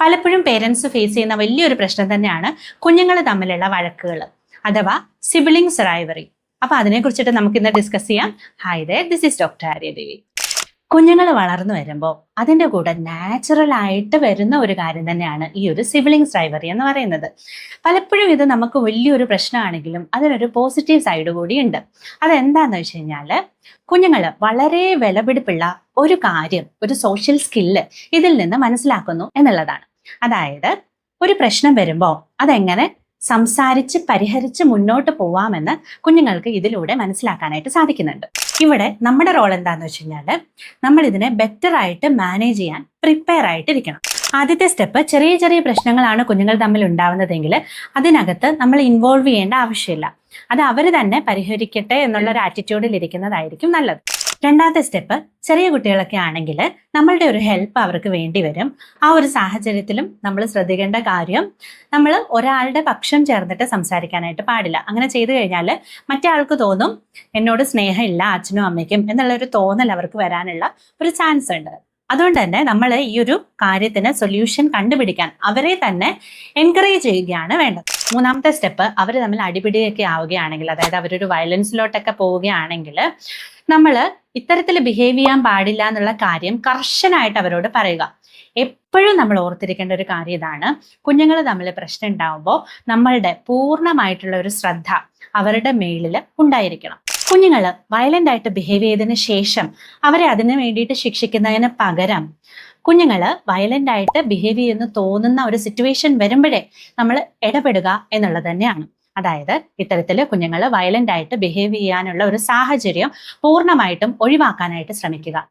പലപ്പോഴും parents face ചെയ്യുന്ന വലിയൊരു പ്രശ്നം തന്നെയാണ് കുഞ്ഞുങ്ങൾ തമ്മിലുള്ള വഴക്കുകൾ അഥവാ സിബിളിങ്സ് റൈവറി അപ്പൊ അതിനെക്കുറിച്ചിട്ട് നമുക്ക് ഇന്ന് ഡിസ്കസ് ചെയ്യാം. Hi there this is doctor Arya Devi. കുഞ്ഞുങ്ങൾ വളർന്നു വരുമ്പോൾ അതിന്റെ കൂടെ നാച്ചുറൽ ആയിട്ട് വരുന്ന ഒരു കാര്യം തന്നെയാണ് ഈ ഒരു സിബിളിംഗ്സ് റൈവറി എന്ന് പറയുന്നത്. പലപ്പോഴും ഇത് നമുക്ക് വലിയൊരു പ്രശ്നമാണെങ്കിലും അതിനൊരു പോസിറ്റീവ് സൈഡ് കൂടിയുണ്ട് അതെന്താന്ന് വെച്ച് കഴിഞ്ഞാൽ കുഞ്ഞുങ്ങൾ വളരെ വിലപിടിപ്പുള്ള ഒരു കാര്യം ഒരു സോഷ്യൽ സ്കില്ല് ഇതിൽ നിന്ന് മനസ്സിലാക്കുന്നു എന്നുള്ളതാണ്. അതായത് ഒരു പ്രശ്നം വരുമ്പോൾ അതെങ്ങനെ സംസാരിച്ച് പരിഹരിച്ച് മുന്നോട്ട് പോവാമെന്ന് കുഞ്ഞുങ്ങൾക്ക് ഇതിലൂടെ മനസ്സിലാക്കാനായിട്ട് സാധിക്കുന്നുണ്ട്. ഇവിടെ നമ്മുടെ റോൾ എന്താന്ന് വെച്ച് കഴിഞ്ഞാൽ നമ്മൾ ഇതിനെ ബെറ്റർ ആയിട്ട് മാനേജ് ചെയ്യാൻ പ്രിപ്പയർ ആയിട്ടിരിക്കണം. ആദ്യത്തെ സ്റ്റെപ്പ് ചെറിയ ചെറിയ പ്രശ്നങ്ങളാണ് കുഞ്ഞുങ്ങൾ തമ്മിൽ ഉണ്ടാവുന്നതെങ്കിൽ അതിനകത്ത് നമ്മൾ ഇൻവോൾവ് ചെയ്യേണ്ട ആവശ്യമില്ല. അത് അവർ തന്നെ പരിഹരിക്കട്ടെ എന്നുള്ള ഒരു ആറ്റിറ്റ്യൂഡിൽ ഇരിക്കുന്നതായിരിക്കും നല്ലത്. രണ്ടാമത്തെ സ്റ്റെപ്പ് ചെറിയ കുട്ടികളൊക്കെ ആണെങ്കിൽ നമ്മളുടെ ഒരു ഹെൽപ്പ് അവർക്ക് വേണ്ടി വരും. ആ ഒരു സാഹചര്യത്തിലും നമ്മൾ ശ്രദ്ധിക്കേണ്ട കാര്യം നമ്മൾ ഒരാളുടെ പക്ഷം ചേർന്നിട്ട് സംസാരിക്കാനായിട്ട് പാടില്ല. അങ്ങനെ ചെയ്തു കഴിഞ്ഞാൽ മറ്റേ ആൾക്ക് തോന്നും എന്നോട് സ്നേഹമില്ല അച്ഛനും അമ്മയ്ക്കും എന്നുള്ള ഒരു തോന്നൽ അവർക്ക് വരാനുള്ള ഒരു ചാൻസ് ഉണ്ട്. അതുകൊണ്ട് തന്നെ നമ്മൾ ഈ ഒരു കാര്യത്തിന് സൊല്യൂഷൻ കണ്ടുപിടിക്കാൻ അവരെ തന്നെ എൻകറേജ് ചെയ്യുകയാണ് വേണ്ടത്. മൂന്നാമത്തെ സ്റ്റെപ്പ് അവർ തമ്മിൽ അടിപിടിയൊക്കെ ആവുകയാണെങ്കിൽ അതായത് അവരൊരു വയലൻസിലോട്ടൊക്കെ പോവുകയാണെങ്കിൽ നമ്മൾ ഇത്തരത്തിൽ ബിഹേവ് ചെയ്യാൻ പാടില്ല എന്നുള്ള കാര്യം കർശനായിട്ട് അവരോട് പറയുക. എപ്പോഴും നമ്മൾ ഓർത്തിരിക്കേണ്ട ഒരു കാര്യം ഇതാണ്. കുഞ്ഞുങ്ങൾ തമ്മിൽ പ്രശ്നം ഉണ്ടാവുമ്പോൾ നമ്മളുടെ പൂർണമായിട്ടുള്ള ഒരു ശ്രദ്ധ അവരുടെ മേളിൽ ഉണ്ടായിരിക്കണം. കുഞ്ഞുങ്ങൾ വയലന്റ് ആയിട്ട് ബിഹേവ് ചെയ്തതിന് ശേഷം അവരെ അതിന് വേണ്ടിയിട്ട് ശിക്ഷിക്കുന്നതിന് പകരം കുഞ്ഞുങ്ങൾ വയലന്റ് ആയിട്ട് ബിഹേവ് ചെയ്യുന്നു തോന്നുന്ന ഒരു സിറ്റുവേഷൻ വരുമ്പോഴേ നമ്മൾ ഇടപെടുക എന്നുള്ളത് തന്നെയാണ്. അതായത് ഇത്തരത്തിൽ കുഞ്ഞുങ്ങൾ വയലന്റ് ആയിട്ട് ബിഹേവ് ചെയ്യാനുള്ള ഒരു സാഹചര്യം പൂർണമായിട്ടും ഒഴിവാക്കാനായിട്ട് ശ്രമിക്കുക.